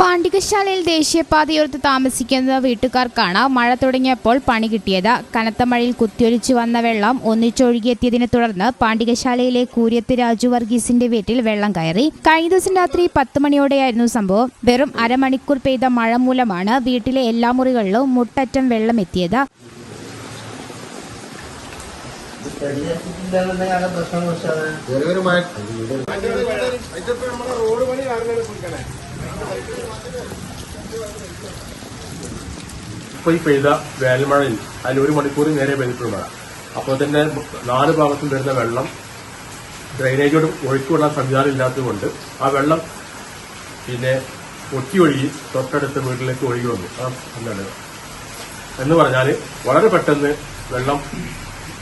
പാണ്ഡികശാലയിൽ ദേശീയപാതയോർത്ത് താമസിക്കുന്ന വീട്ടുകാർക്കാണ് മഴ തുടങ്ങിയപ്പോൾ പണി കിട്ടിയത്. കനത്ത മഴയിൽ കുത്തിയൊലിച്ചു വന്ന വെള്ളം ഒന്നിച്ചൊഴുകിയെത്തിയതിനെ തുടർന്ന് പാണ്ഡികശാലയിലെ കൂര്യത്ത് രാജു വർഗീസിന്റെ വീട്ടിൽ വെള്ളം കയറി. കഴിഞ്ഞ ദിവസം രാത്രി പത്ത് മണിയോടെയായിരുന്നു സംഭവം. വെറും അരമണിക്കൂർ പെയ്ത മഴ മൂലമാണ് വീട്ടിലെ എല്ലാ മുറികളിലും മുട്ടറ്റം വെള്ളം എത്തിയത്. പ്രശ്നം പണി ഇപ്പൊ ഈ പെയ്ത വേനൽമഴയിൽ അതിൽ ഒരു മണിക്കൂർ നേരെ പെയ്തിട്ടുള്ള മഴ അപ്പോൾ തന്നെ നാല് ഭാഗത്തും വരുന്ന വെള്ളം ഡ്രെയിനേജോട് ഒഴുക്കിവിടാൻ സംവിധാനം ഇല്ലാത്തതുകൊണ്ട് ആ വെള്ളം പിന്നെ ഒറ്റി ഒഴുകി തൊട്ടടുത്ത വീട്ടിലേക്ക് ഒഴുകി വന്നു. എന്താണ് എന്ന് പറഞ്ഞാൽ വളരെ പെട്ടെന്ന് വെള്ളം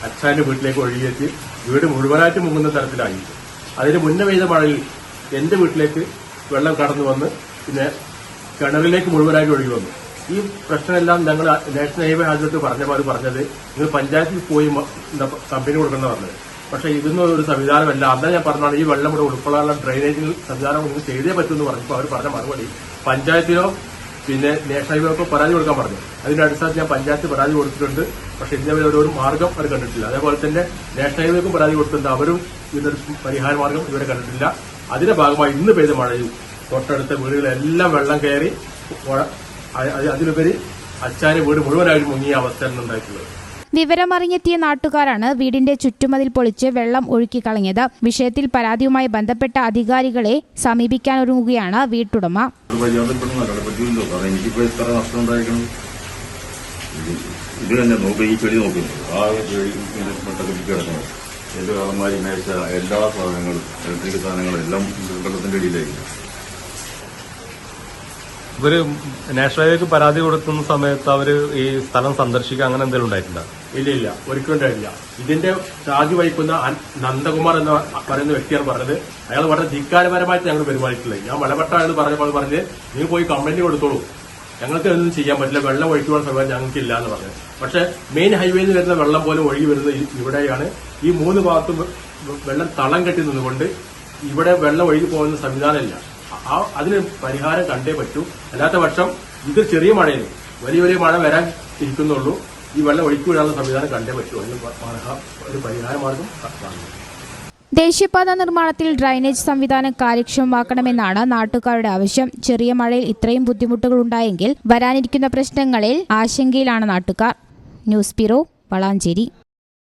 അച്ഛന്റെ വീട്ടിലേക്ക് ഒഴുകിയെത്തി വീട് മുഴുവനായിട്ട് മുങ്ങുന്ന തരത്തിലായി. അതിന് മുന്നേ പെയ്ത മഴയിൽ എന്റെ വീട്ടിലേക്ക് വെള്ളം കടന്നു വന്ന് പിന്നെ കിണറിലേക്ക് മുഴുവനായിട്ട് ഒഴുകി വന്നു. ഈ പ്രശ്നമെല്ലാം ഞങ്ങൾ നാഷണൽ ഹൈവേ ആദ്യമായിട്ട് പറഞ്ഞപ്പോൾ അവർ പറഞ്ഞത് നിങ്ങൾ പഞ്ചായത്തിൽ പോയി കമ്പനി കൊടുക്കുന്ന പറഞ്ഞത്. പക്ഷെ ഇതൊന്നും ഒരു സംവിധാനമല്ല. അന്ന് ഞാൻ പറഞ്ഞാണ് ഈ വെള്ളം ഇവിടെ ഉൾക്കൊള്ളാനുള്ള ഡ്രെയിനേജിൽ സംവിധാനം നിങ്ങൾ ചെയ്തേ പറ്റുമെന്ന് പറഞ്ഞപ്പോൾ അവർ പറഞ്ഞ മറുപടി പഞ്ചായത്തിനോ പിന്നെ നാഷണൽ ഹൈവേക്കോ പരാതി കൊടുക്കാൻ പറഞ്ഞു. അതിന്റെ അടിസ്ഥാനത്തിൽ ഞാൻ പഞ്ചായത്ത് പരാതി കൊടുത്തിട്ടുണ്ട്. പക്ഷെ ഇന്നവരെ ഒരു മാർഗം അവർ കണ്ടിട്ടില്ല. അതേപോലെ തന്നെ നാഷണൽ ഹൈവേക്കും പരാതി കൊടുത്തിട്ടുണ്ട്. അവരും ഇതിനൊരു പരിഹാര മാർഗം ഇവരെ കണ്ടിട്ടില്ല. അതിന്റെ ഭാഗമായി ഇന്ന് പെയ്ത മഴയിൽ തൊട്ടടുത്ത വീടുകളെല്ലാം വെള്ളം കയറി അതിലുപരി അച്ചാന് വീട് മുഴുവനായിട്ട് മുങ്ങിയ അവസ്ഥയാണ് ഉണ്ടായിട്ടുള്ളത്. വിവരമറിഞ്ഞെത്തിയ നാട്ടുകാരാണ് വീടിന്റെ ചുറ്റുമതിൽ പൊളിച്ച് വെള്ളം ഒഴുക്കിക്കളഞ്ഞത് വിഷയത്തിൽ പരാതിയുമായി ബന്ധപ്പെട്ട അധികാരികളെ സമീപിക്കാനൊരുങ്ങുകയാണ് വീട്ടുടമ. ഇത് തന്നെ നോക്ക് ഈ ചെടി നോക്കുന്നു ആ അളമാരി മേശ എല്ലാ സാധനങ്ങളും ഇലക്ട്രിക് സാധനങ്ങളും എല്ലാം ഇവർ നാഷണൽ ഹൈവേക്ക് പരാതി കൊടുക്കുന്ന സമയത്ത് അവർ ഈ സ്ഥലം സന്ദർശിക്കുക അങ്ങനെ എന്തെങ്കിലും ഉണ്ടായിട്ടുണ്ടോ? ഇല്ല ഇല്ല ഒരിക്കലും ഉണ്ടായില്ല ഇതിന്റെ ചാർജ് വഹിക്കുന്ന നന്ദകുമാർ എന്ന പറയുന്ന വ്യക്തിയാണ് പറഞ്ഞത്. അയാൾ വളരെ ധിക്കാരപരമായിട്ട് ഞങ്ങൾ പെരുമാറിയിട്ടുള്ളത് ഞാൻ മലപ്പെട്ട പറഞ്ഞപ്പോൾ പറഞ്ഞ് നീ പോയി കംപ്ലൈന്റ് കൊടുത്തോളൂ. ഞങ്ങൾക്ക് ഒന്നും ചെയ്യാൻ പറ്റില്ല. വെള്ളം ഒഴിക്കുവാൻ സമയം ഞങ്ങൾക്ക് ഇല്ല എന്ന് പറഞ്ഞു. പക്ഷെ മെയിൻ ഹൈവേയിൽ നിന്ന് വരുന്ന വെള്ളം പോലും ഒഴുകി വരുന്നത് ഇവിടെയാണ്. ഈ മൂന്ന് ഭാഗത്തും വെള്ളം തളം കെട്ടി നിന്നുകൊണ്ട് ഇവിടെ വെള്ളം ഒഴുകി പോകുന്ന സംവിധാനമില്ല. ആ അതിന് പരിഹാരം കണ്ടേ പറ്റൂ. അല്ലാത്ത പക്ഷം ഇത് ചെറിയ മഴയാണ്. വലിയ വലിയ മഴ വരാൻ ഇരിക്കുന്നുള്ളൂ. ഈ വെള്ളം ഒഴുക്കി വിടാനുള്ള സംവിധാനം കണ്ടേ പറ്റൂ. പരിഹാര മാർഗം കാണുന്നു. ദേശീയപാത നിർമ്മാണത്തിൽ ഡ്രൈനേജ് സംവിധാനം കാര്യക്ഷമമാക്കണമെന്നാണ് നാട്ടുകാരുടെ ആവശ്യം. ചെറിയ മഴയിൽ ഇത്രയും ബുദ്ധിമുട്ടുകൾ ഉണ്ടായെങ്കിൽ വരാനിരിക്കുന്ന പ്രശ്നങ്ങളിൽ ആശങ്കയിലാണ് നാട്ടുകാർ. News bureau Valanchery.